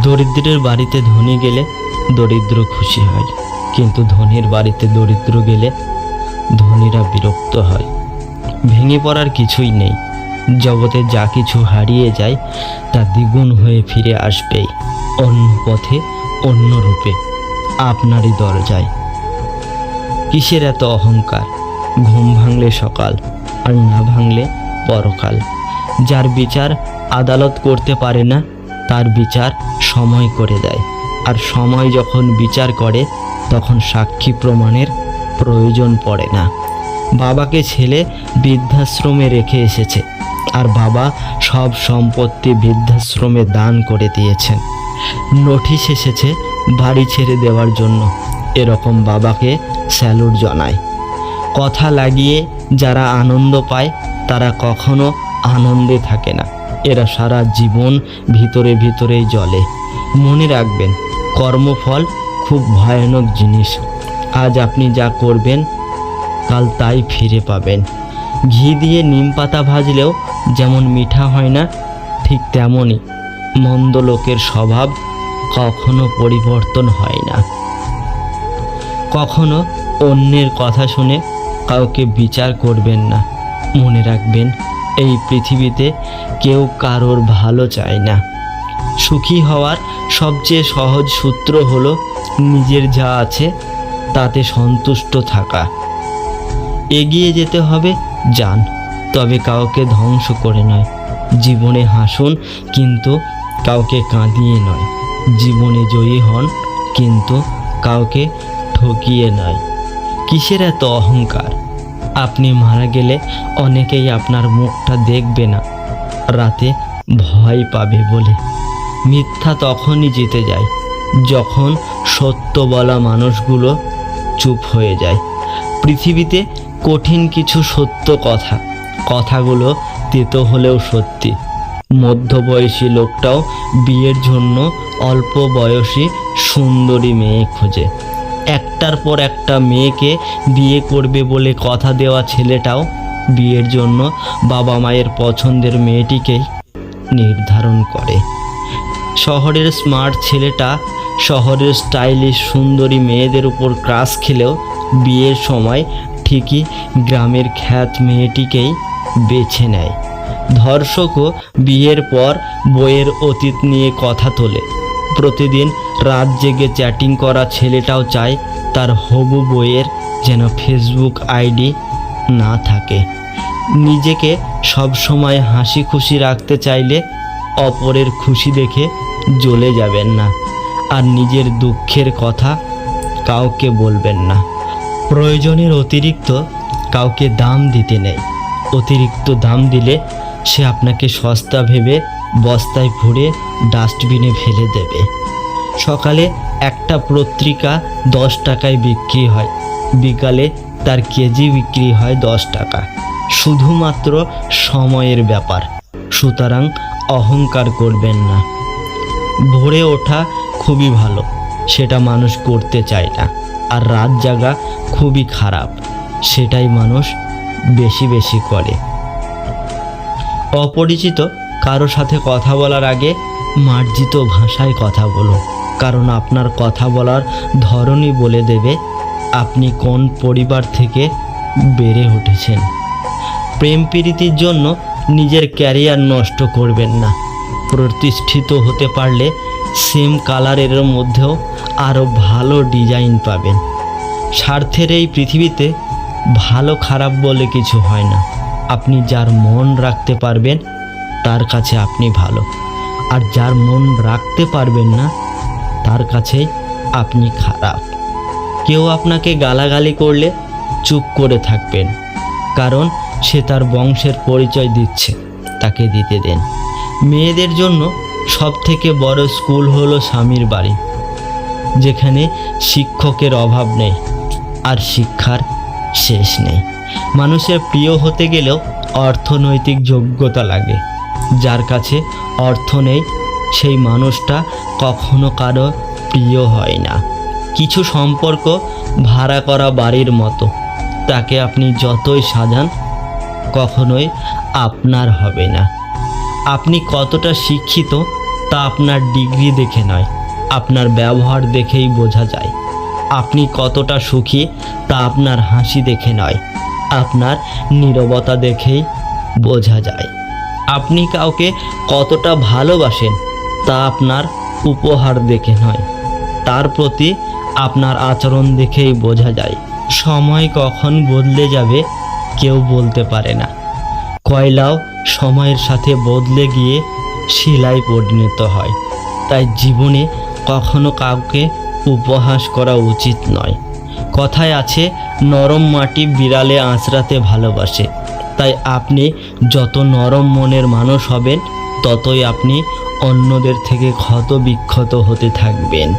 দরিদ্রের বাড়িতে ধনী গেলে দরিদ্র খুশি হয়, কিন্তু ধনীর বাড়িতে দরিদ্র গেলে ধনীরা বিরক্ত হয়। ভেঙে পড়ার কিছুই নেই, জগতে যা কিছু হারিয়ে যায় তা দ্বিগুণ হয়ে ফিরে আসবেই অন্য পথে, অন্য রূপে, আপনারই দরজায়। কিসের এত অহংকার? ঘুম ভাঙলে সকাল আর না ভাঙলে পরকাল। যার বিচার আদালত করতে পারে না তার বিচার সময় করে দেয়। আর সময় যখন বিচার করে, তখন সাক্ষী প্রমাণের প্রয়োজন পড়ে না। বাবাকে ছেলে বৃদ্ধাশ্রমে রেখে এসেছে। আর বাবা সব সম্পত্তি বৃদ্ধাশ্রমে দান করে দিয়েছেন। নোটিশ এসেছে বাড়ি ছেড়ে দেওয়ার জন্য। এরকম বাবাকে স্যালুট জানায়। কথা লাগিয়ে যারা আনন্দ পায়, তারা কখনো আনন্দে থাকে না। এরা সারা জীবন ভিতরে ভিতরেই জ্বলে। মনে রাখবেন, কর্মফল খুব ভয়ানক জিনিস। আজ আপনি যা করবেন, কাল তাই ফিরে পাবেন। ঘি দিয়ে নিম পাতা ভাজলেও যেমন মিঠা হয় না, ঠিক তেমনই মন্দ লোকের স্বভাব কখনো পরিবর্তন হয় না। কখনো অন্যের কথা শুনে কাউকে বিচার করবেন না। মনে রাখবেন এই পৃথিবীতে কেউ কারোর ভালো চায় না। সুখী হওয়ার সবচেয়ে সহজ সূত্র হলো নিজের যা আছে তাতে সন্তুষ্ট থাকা। এগিয়ে যেতে হবে, যান, তবে কাউকে ধ্বংস করে নয়। জীবনে হাসুন, কিন্তু কাউকে কাঁদিয়ে নয়। জীবনে জয়ী হন, কিন্তু কাউকে ঠকিয়ে নয়। কিসের এত অহংকার? আপনি মারা গেলে অনেকেই আপনার মুখটা দেখবে না। রাতে ভয় পাবে বলে। মিথ্যা তখনই জিতে যায়, যখন সত্য বলা মানুষগুলো চুপ হয়ে যায়। পৃথিবীতে কঠিন কিছু সত্য কথা, কথাগুলো তেতো হলেও সত্যি। মধ্যবয়সী লোকটাও বিয়ের জন্য অল্প বয়সী সুন্দরী মেয়ে খোঁজে। একটার পর একটা মেয়েকে বিয়ে করবে বলে কথা দেওয়া ছেলেটাও বিয়ের জন্য বাবা মায়ের পছন্দের মেয়েটিকেই নির্ধারণ করে। শহরের স্মার্ট ছেলেটা শহরের স্টাইলিশ সুন্দরী মেয়েদের উপর ক্রাশ খেলেও বিয়ের সময় ঠিকই গ্রামের খ্যাত মেয়েটিকেই বেছে নেয়। ধর্ষকও বিয়ের পর বইয়ের অতীত নিয়ে কথা তোলে। প্রতিদিন রাত জেগে চ্যাটিং করা ছেলেটাও চায় তার হবু বইয়ের যেন ফেসবুক আইডি না থাকে। নিজেকে সবসময় হাসি খুশি রাখতে চাইলে অপরের খুশি দেখে জ্বলে যাবেন না আর নিজের দুঃখের কথা কাউকে বলবেন না। প্রয়োজনের অতিরিক্ত কাউকে দাম দিতে নেই। অতিরিক্ত দাম দিলে সে আপনাকে সস্তা ভেবে বস্তায় ভরে ডাস্টবিনে ফেলে দেবে। সকালে একটা পত্রিকা দশ টাকায় বিক্রি হয়। বিকালে তার কেজি বিক্রি হয় দশ টাকা। শুধুমাত্র সময়ের ব্যাপার। সুতরাং অহংকার করবেন না। ভোরে ওঠা খুবই ভালো, সেটা মানুষ করতে চায় না। আর রাত জাগা খুবই খারাপ, সেটাই মানুষ বেশি বেশি করে। অপরিচিত কারও সাথে কথা বলার আগে মার্জিত ভাষায় কথা বলুন। কারণ আপনার কথা বলার ধরনই বলে দেবে আপনি কোন পরিবার থেকে বেড়ে উঠেছেন। প্রেম প্রীতির জন্য নিজের ক্যারিয়ার নষ্ট করবেন না। প্রতিষ্ঠিত হতে পারলে সেম কালারের মধ্যেও আরও ভালো ডিজাইন পাবেন। স্বার্থের এই পৃথিবীতে ভালো খারাপ বলে কিছু হয় না। আপনি যার মন রাখতে পারবেন, তার কাছে আপনি ভালো। আর যার মন রাখতে পারবেন না তার কাছেই আপনি খারাপ। কেউ আপনাকে গালাগালি করলে চুপ করে থাকবেন, কারণ সে তার বংশের পরিচয় দিচ্ছে, তাকে দিতে দেন। মেয়েদের জন্য সব থেকে বড় স্কুল হলো স্বামীর বাড়ি, যেখানে শিক্ষকের অভাব নেই আর শিক্ষার শেষ নেই। মানুষের প্রিয় হতে গেলেও অর্থনৈতিক যোগ্যতা লাগে, যার কাছে অর্থ নেই সেই মানুষটা কখনো কারও প্রিয় হয় না। কিছু সম্পর্ক ভাড়া করা বাড়ির মতো। তাকে আপনি যতই সাজান, কখনোই আপনার হবে না। আপনি কতটা শিক্ষিত তা আপনার ডিগ্রি দেখে নয়, আপনার ব্যবহার দেখেই বোঝা যায়। আপনি কতটা সুখী তা আপনার হাসি দেখে নয়, আপনার নীরবতা দেখেই বোঝা যায়। আপনি কাউকে কতটা ভালোবাসেন তা আপনার উপহার দেখে নয়। তার প্রতি আপনার আচরণ দেখেই বোঝা যায়। সময় কখন বদলে যাবে কেউ বলতে পারে না। কয়লাও সময়ের সাথে বদলে গিয়ে শিলায় পরিণত হয়। তাই জীবনে কখনো কাউকে উপহাস করা উচিত নয়। কথায় আছে, নরম মাটি বিড়ালে আঁচড়াতে ভালোবাসে। তাই আপনি যত নরম মনের মানুষ হবেন, ততই আপনি অন্যদের থেকে ক্ষত বিক্ষত হতে থাকবেন।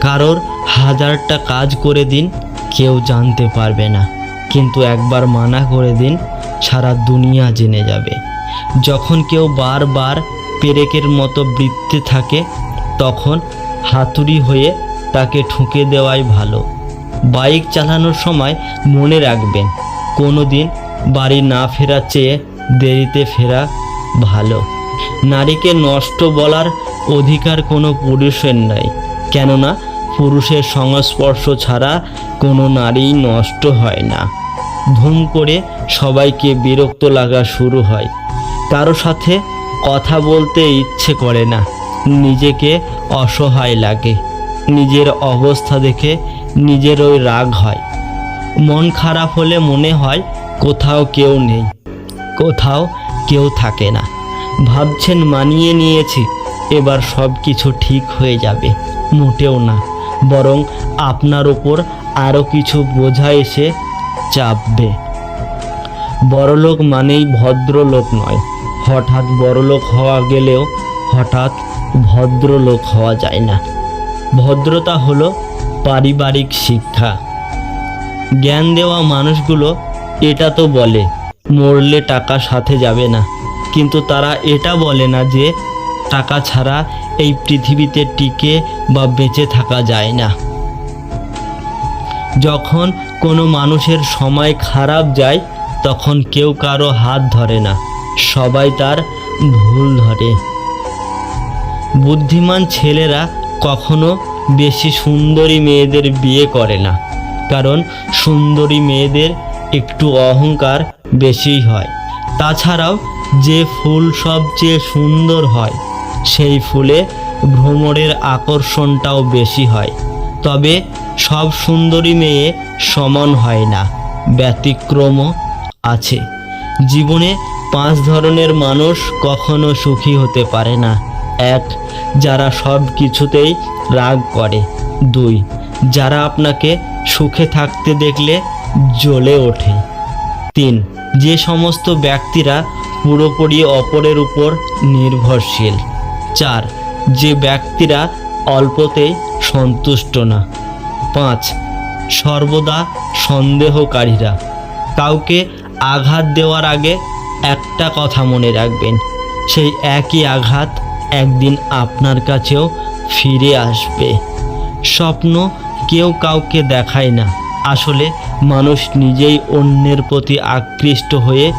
কারোর হাজারটা কাজ করে দিন, কেউ জানতে পারবে না। কিন্তু একবার মানা করে দিন, সারা দুনিয়া জেনে যাবে। যখন কেউ বারবার পেরেকের মতো বৃত্তে থাকে, তখন হাতুড়ি হয়ে তাকে ঠুকে দেওয়াই ভালো। বাইক চালানোর সময় মনে রাখবেন, কোনো দিন বাড়ি না ফেরার চেয়ে দেরিতে ফেরা ভালো। নারীকে নষ্ট বলার অধিকার কোনো পুরুষের নাই। কেননা, পুরুষের সংস্পর্শ ছাড়া কোনো নারী নষ্ট হয় না। ধুম করে সবাইকে বিরক্ত লাগা শুরু হয়। কারও সাথে কথা বলতে ইচ্ছে করে না। নিজেকে অসহায় লাগে। নিজের অবস্থা দেখে নিজের ওই রাগ হয়। মন খারাপ হলে মনে হয় কোথাও কেউ নেই। কোথাও কেউ থাকে না। ভাবছেন মানিয়ে নিয়েছি। এবার সব কিছু ঠিক হয়ে যাবে। মোটেও না। বরং আপনার ওপর আরও কিছু বোঝা এসে চাপবে। বড়লোক মানেই ভদ্রলোক নয়। হঠাৎ বড়লোক হওয়া গেলেও হঠাৎ ভদ্রলোক হওয়া যায় না। ভদ্রতা হলো পারিবারিক শিক্ষা। জ্ঞান দেওয়া মানুষগুলো এটা তো বলে, মরলে টাকা সাথে যাবে না। কিন্তু তারা এটা বলে না যে টাকা ছাড়া এই পৃথিবীতে টিকে বা বেঁচে থাকা যায় না। যখন কোনো মানুষের সময় খারাপ যায়, তখন কেউ কারও হাত ধরে না, সবাই তার ভুল ধরে। বুদ্ধিমান ছেলেরা কখনো বেশি সুন্দরী মেয়েদের বিয়ে করে না, কারণ সুন্দরী মেয়েদের একটু অহংকার বেশিই হয়। তাছাড়াও যে ফুল সবচেয়ে সুন্দর হয়, সেই ফুলে ভ্রমণের আকর্ষণটাও বেশি হয়। তবে সব সুন্দরী মেয়ে সমান হয় না, ব্যতিক্রমও আছে। জীবনে পাঁচ ধরনের মানুষ কখনো সুখী হতে পারে না। এক, যারা সব কিছুতেই রাগ করে। দুই, যারা আপনাকে সুখে থাকতে দেখলে জ্বলে ওঠে। তিন, যে সমস্ত ব্যক্তিরা পুরোপুরি অপরের উপর নির্ভরশীল। চার, যে ব্যক্তিরা অল্পতেই সন্তুষ্ট না। পাঁচ, সর্বদা সন্দেহকারীরা। কাউকে আঘাত দেওয়ার আগে একটা কথা মনে রাখবেন, সেই একই আঘাত একদিন আপনার কাছেও ফিরে আসবে। স্বপ্ন কেউ কাউকে দেখায় না। আসলে মানুষ নিজেই অন্যের প্রতি আকৃষ্ট হয়ে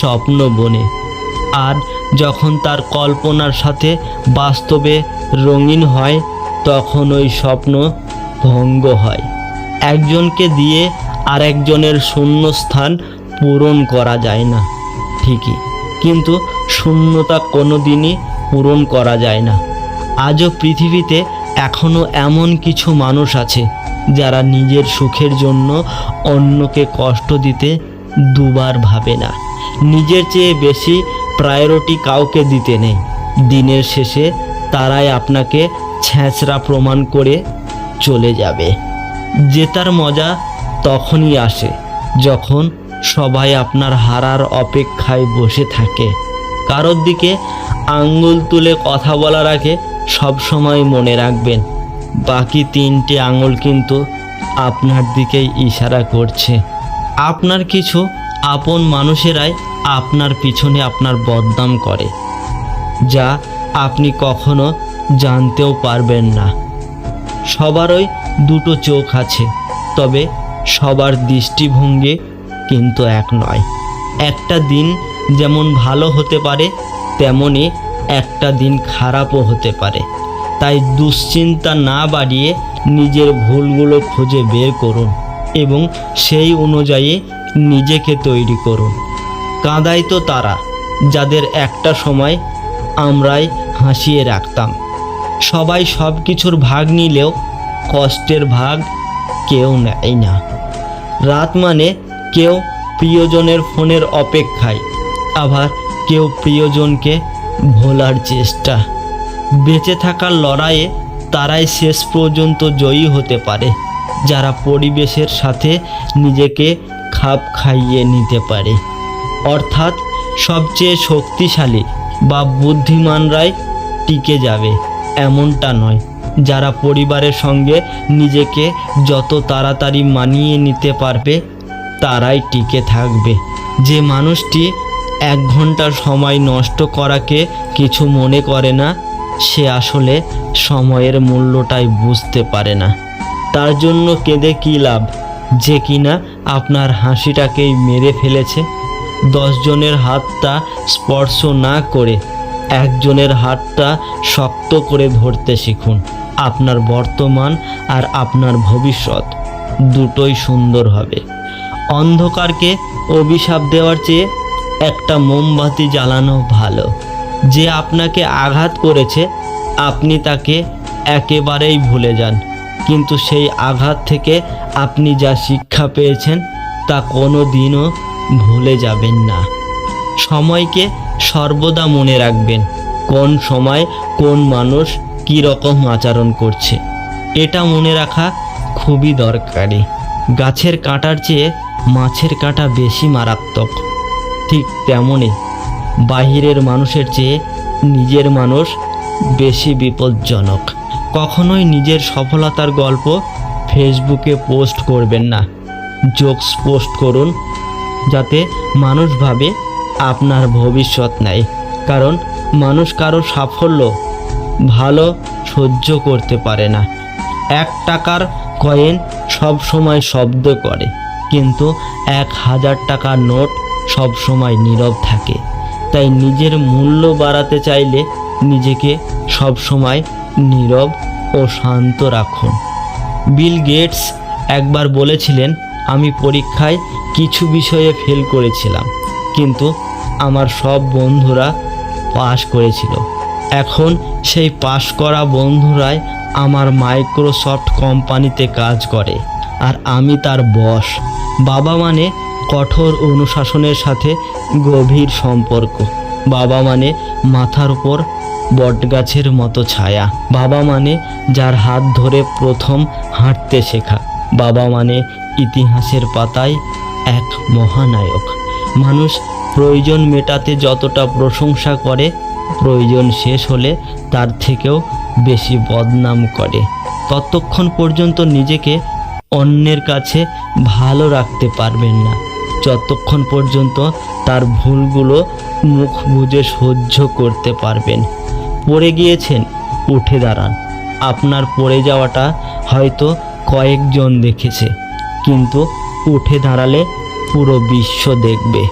স্বপ্ন বনে। আর যখন তার কল্পনার সাথে বাস্তবে রঙিন হয়, তখন ওই স্বপ্ন ভঙ্গ হয়। একজনকে দিয়ে আরেকজনের শূন্যস্থান পূরণ করা যায় না, ঠিকই। কিন্তু শূন্যতা কোনো দিনই পূরণ করা যায় না। আজও পৃথিবীতে এখনও এমন কিছু মানুষ আছে, যারা নিজের সুখের জন্য অন্যকে কষ্ট দিতে দুবার ভাবে না। নিজের চেয়ে বেশি প্রায়োরিটি কাউকে দিতে নেই। দিনের শেষে তারাই আপনাকে ছ্যাঁচড়া প্রমাণ করে চলে যাবে। জেতার মজা তখনই আসে যখন সবাই আপনার হারার অপেক্ষায় বসে থাকে। কারোর দিকে আঙ্গুল তুলে কথা বলার আগে সবসময় মনে রাখবেন, বাকি তিনটে আঙুল কিন্তু আপনার দিকেই ইশারা করছে। আপনার কিছু আপন মানুষেরাই আপনার পিছনে আপনার বদনাম করে, যা আপনি কখনো জানতেও পারবেন না। সবারই দুটো চোখ আছে, তবে সবার দৃষ্টিভঙ্গি কিন্তু এক নয়। একটা দিন যেমন ভালো হতে পারে, তেমনি একটা দিন খারাপও হতে পারে। তাই দুশ্চিন্তা না বাড়িয়ে নিজের ভুলগুলো খুঁজে বের করুন এবং সেই অনুযায়ী নিজেকে তৈরি করুন। কাঁদাই তো তারা, যাদের একটা সময় আমরাই হাসিয়ে রাখতাম। সবাই সব কিছুর ভাগ নিলেও কষ্টের ভাগ কেউ নেয় না। রাত মানে কেউ প্রিয়জনের ফোনের অপেক্ষায়, আবার কেউ প্রিয়জনকে ভোলার চেষ্টা। বেঁচে থাকার লড়াইয়ে তারাই শেষ পর্যন্ত জয়ী হতে পারে। যারা পরিবেশের সাথে নিজেকে খাপ খাইয়ে নিতে পারে। অর্থাৎ সবচেয়ে শক্তিশালী বা বুদ্ধিমানরাই টিকে যাবে, এমনটা নয়। যারা পরিবারের সঙ্গে নিজেকে যত তাড়াতাড়ি মানিয়ে নিতে পারবে, তারাই টিকে থাকবে। যে মানুষটি এক ঘণ্টার সময় নষ্ট করাকে কিছু মনে করে না, সে আসলে সময়ের মূল্যটাই বুঝতে পারে না। তার জন্য কেঁদে কী লাভ? যে কিনা আপনার হাসিটাকেই মেরে ফেলেছে। দশজনের হাতটা স্পর্শ না করে একজনের হাতটা শক্ত করে ধরতে শিখুন। আপনার বর্তমান আর আপনার ভবিষ্যৎ দুটোই সুন্দর হবে। অন্ধকারকে অভিশাপ দেওয়ার চেয়ে একটা মোমবাতি জ্বালানো ভালো। যে আপনাকে আঘাত করেছে, আপনি তাকে একেবারেই ভুলে যান। কিন্তু সেই আঘাত থেকে আপনি যা শিক্ষা পেয়েছেন তা কোনো দিনও ভুলে যাবেন না। সময়কে সর্বদা মনে রাখবেন, কোন সময় কোন মানুষ কী রকম আচরণ করছে। এটা মনে রাখা খুবই দরকারি। গাছের কাঁটার চেয়ে মাছের কাঁটা বেশি মারাত্মক। ঠিক তেমনই বাহিরের মানুষের চেয়ে নিজের মানুষ বেশি বিপজ্জনক। কখনোই নিজের সফলতার গল্প ফেসবুকে পোস্ট করবেন না। জোকস পোস্ট করুন, যাতে মানুষ ভাবে আপনার ভবিষ্যৎ নেই। কারণ মানুষ কারও সাফল্য ভালো সহ্য করতে পারে না। এক টাকার কয়েন সব সময় শব্দ করে, কিন্তু এক হাজার টাকার নোট সব সময় নীরব থাকে। তাই নিজের মূল্য বাড়াতে চাইলে নিজেকে সব সময় নীরব ও শান্ত রাখুন। বিল গেটস একবার বলেছিলেন, আমি পরীক্ষায় কিছু বিষয়ে ফেল করেছিলাম, কিন্তু আমার সব বন্ধুরা পাশ করেছিল। এখন সেই পাশ করা বন্ধুরাই আমার মাইক্রোসফট কোম্পানিতে কাজ করে, আর আমি তার বস। বাবা মানে কঠোর অনুশাসনের সাথে গভীর সম্পর্ক। বাবা মানে মাথার উপর বটগাছের মতো ছায়া। বাবা মানে যার হাত ধরে প্রথম হাঁটতে শেখা। বাবা মানে ইতিহাসের পাতায় এক মহানায়ক। মানুষ প্রয়োজন মেটাতে যতটা প্রশংসা করে, প্রয়োজন শেষ হলে তার থেকেও বেশি বদনাম করে। ততক্ষণ পর্যন্ত নিজেকে অন্যের কাছে ভালো রাখতে পারবেন না। যতক্ষণ পর্যন্ত তার ভুলগুলো মুখ বুজে সহ্য করতে পারবেন। পড়ে গিয়েছেন, উঠে দাঁড়ান। আপনার পড়ে যাওয়াটা হয়তো কয়েকজন দেখেছে, কিন্তু উঠে দাঁড়ালে পুরো বিশ্ব দেখবে।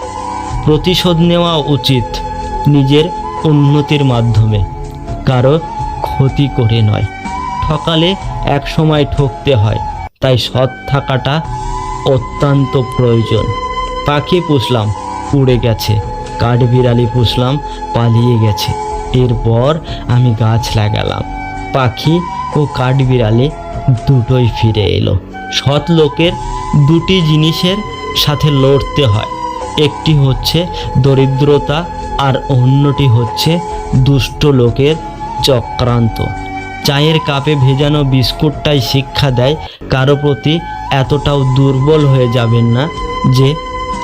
প্রতিশোধ নেওয়া উচিত নিজের উন্নতির মাধ্যমে, কারও ক্ষতি করে নয়। ঠকালে এক সময় ঠকতে হয়, তাই সৎ থাকাটা অত্যন্ত প্রয়োজন। পাখি পুষলাম, উড়ে গেছে, কাঠবিড়ালি পুষলাম, পালিয়ে গেছে। এরপর আমি গাছ লাগালাম। পাখি ও কাঠবিড়ালি দুটোই ফিরে এলো। সৎ লোকের দুটি জিনিসের সাথে লড়তে হয়। একটি হচ্ছে দরিদ্রতা আর অন্যটি হচ্ছে দুষ্ট লোকের চক্রান্ত। চায়ের কাপে ভেজানো বিস্কুটটাই শিক্ষা দেয়, কারও প্রতি এতটাও দুর্বল হয়ে যাবেন না যে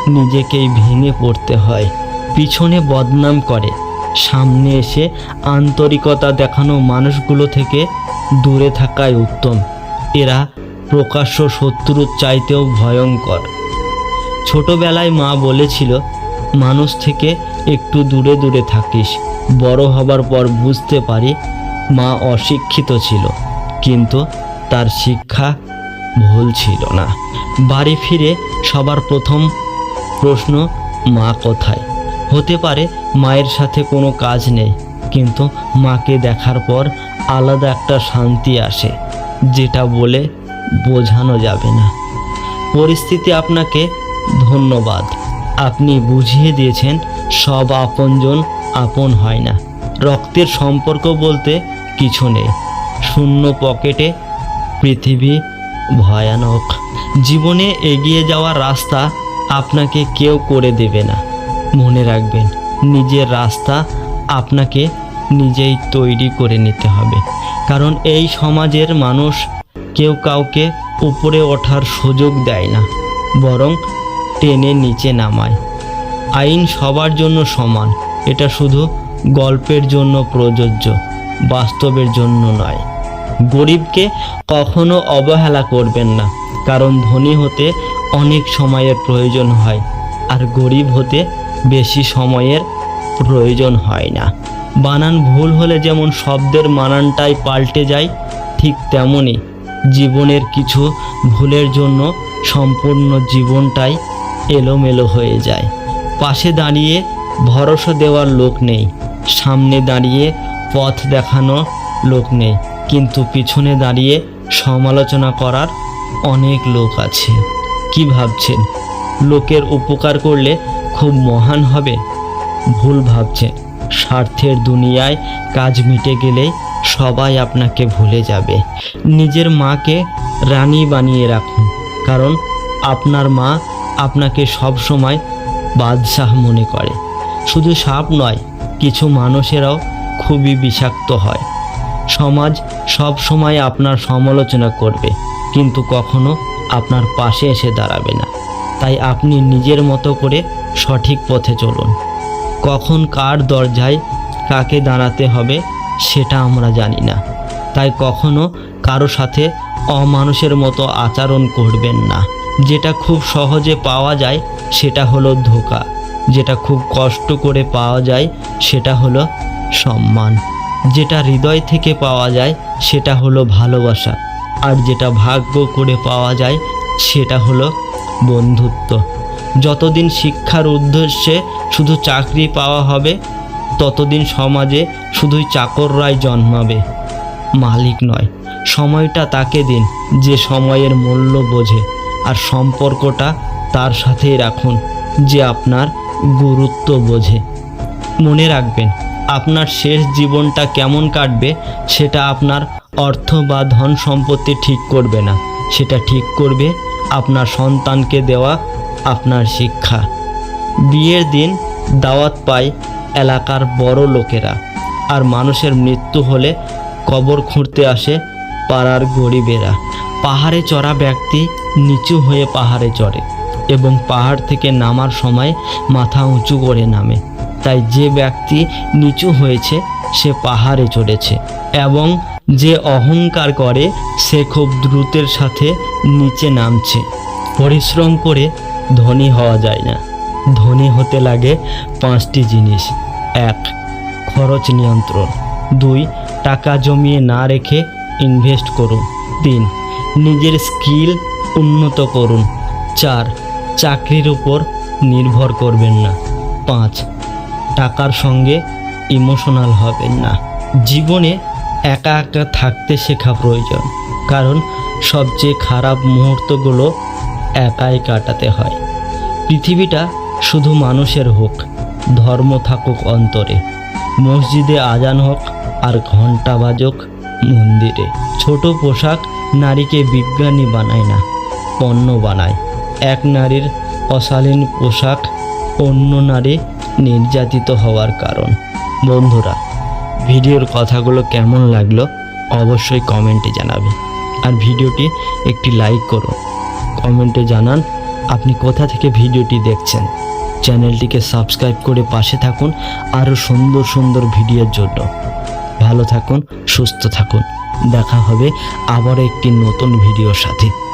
নিজেকেই ভেঙে পড়তে হয়। পিছনে বদনাম করে। সামনে এসে আন্তরিকতা দেখানো মানুষগুলো থেকে দূরে থাকাই উত্তম। এরা প্রকাশ্য শত্রুর চাইতেও ভয়ঙ্কর। ছোটবেলায় মা বলেছিল, মানুষ থেকে একটু দূরে দূরে থাকিস, বড় হবার পর বুঝতে পারি মা অশিক্ষিত ছিল, কিন্তু তার শিক্ষা ভুল ছিল না। বাড়ি ফিরে সবার প্রথম প্রশ্ন, মা কোথায়? হতে পারে মায়ের সাথে কোনো কাজ নেই। কিন্তু মাকে দেখার পর আলাদা একটা শান্তি আসে, যেটা বলে বোঝানো যাবে না। পরিস্থিতি আপনাকে ধন্যবাদ। আপনি বুঝিয়ে দিয়েছেন, সব আপনজন আপন হয় না। রক্তের সম্পর্ক বলতে কিছু নেই। শূন্য পকেটে পৃথিবী ভয়ানক। জীবনে এগিয়ে যাওয়ার রাস্তা আপনাকে কেউ করে দেবে না। মনে রাখবেন, নিজের রাস্তা আপনাকে নিজেই তৈরি করে নিতে হবে। কারণ এই সমাজের মানুষ কেউ কাউকে উপরে ওঠার সুযোগ দেয় না, বরং টেনে নিচে নামায়। আইন সবার জন্য সমান, এটা শুধু গল্পের জন্য প্রযোজ্য, বাস্তবের জন্য নয়। গরিবকে কখনো অবহেলা করবেন না, কারণ ধনী হতে অনেক সময়ের প্রয়োজন হয়, আর গরিব হতে বেশি সময়ের প্রয়োজন হয় না। বানান ভুল হলে যেমন শব্দের মানানটাই পাল্টে যায়, ঠিক তেমনই জীবনের কিছু ভুলের জন্য সম্পূর্ণ জীবনটাই এলোমেলো হয়ে যায়। পাশে দাঁড়িয়ে ভরসা দেওয়ার লোক নেই, সামনে দাঁড়িয়ে পথ দেখানো লোক নেই, কিন্তু পিছনে দাঁড়িয়ে সমালোচনা করার অনেক লোক আছে। কি ভাবছেন? লোকের উপকার করলে খুব মহান হবে। ভুল ভাবছে। স্বার্থের দুনিয়ায় কাজ মিটে গেলে সবাই আপনাকে ভুলে যাবে। নিজের মাকে রানী বানিয়ে রাখুন, কারণ আপনার মা আপনাকে সব সময় বাদশাহ মনে করে। শুধু সাপ নয়, কিছু মানুষেরাও খুবই বিষাক্ত হয়। সমাজ সব সময় আপনার সমালোচনা করবে, কিন্তু কখনো আপনার পাশে এসে দাঁড়াবে না। তাই আপনি নিজের মতো করে সঠিক পথে চলুন। কখন কার দরজায় কাকে দাঁড়াতে হবে সেটা আমরা জানি না। তাই কখনো কারও সাথে অমানুষের মতো আচরণ করবেন না। যেটা খুব সহজে পাওয়া যায় সেটা হলো ধোকা। যেটা খুব কষ্ট করে পাওয়া যায় সেটা হলো সম্মান। যেটা হৃদয় থেকে পাওয়া যায় সেটা হলো ভালোবাসা। আর যেটা ভাগ্য করে পাওয়া যায় সেটা হলো বন্ধুত্ব। যতদিন শিক্ষার উদ্দেশ্যে শুধু চাকরি পাওয়া হবে, ততদিন সমাজে শুধুই চাকররাই জন্মাবে। মালিক নয়, সময়টা তাকে দিন, যে সময়ের মূল্য বোঝে, আর সম্পর্কটা তার সাথেই রাখুন, যে আপনার গুরুত্ব বোঝে। মনে রাখবেন, আপনার শেষ জীবনটা কেমন কাটবে, সেটা আপনার অর্থ বা ধন সম্পত্তি ঠিক করবে না। সেটা ঠিক করবে আপনার সন্তানকে দেওয়া আপনার শিক্ষা। বিয়ের দিন দাওয়াত পায় এলাকার বড় লোকেরা। আর মানুষের মৃত্যু হলে কবর খুঁড়তে আসে পাড়ার গরিবেরা। পাহাড়ে চড়া ব্যক্তি নিচু হয়ে পাহাড়ে চড়ে এবং পাহাড় থেকে নামার সময় মাথা উঁচু করে নামে। তাই যে ব্যক্তি নিচু হয়েছে, সে পাহাড়ে চড়েছে এবং যে অহংকার করে, সে খুব দ্রুতের সাথে নিচে নামছে। পরিশ্রম করে ধনী হওয়া যায় না। ধনী হতে লাগে পাঁচটি জিনিস। এক, খরচ নিয়ন্ত্রণ। দুই, টাকা জমিয়ে না রেখে ইনভেস্ট করুন। তিন, নিজের স্কিল উন্নত করুন। চার, চাকরির উপর নির্ভর করবেন না। পাঁচ, টাকার সঙ্গে ইমোশনাল হবেন না। জীবনে একা একা থাকতে শেখা প্রয়োজন। কারণ সবচেয়ে খারাপ মুহূর্তগুলো একাই কাটাতে হয়। পৃথিবীটা শুধু মানুষের হোক, ধর্ম থাকুক অন্তরে। মসজিদে আজান হোক আর ঘণ্টা বাজক মন্দিরে। ছোট পোশাক নারীকে বিজ্ঞানী বানায় না, পণ্য বানায়। এক নারীর অশালীন পোশাক অন্য নারী নির্যাতিত হওয়ার কারণ। বন্ধুরা ভিডিওর কথাগুলো কেমন লাগল অবশ্যই কমেন্টে জানাবেন। আর ভিডিওটি একটি লাইক করুন। কমেন্টে জানান আপনি কোথা থেকে ভিডিওটি দেখছেন। চ্যানেলটিকে সাবস্ক্রাইব করে পাশে থাকুন। আরও সুন্দর সুন্দর ভিডিওর জন্য। ভালো থাকুন, সুস্থ থাকুন। দেখা হবে আবার একটি নতুন ভিডিওর সাথে।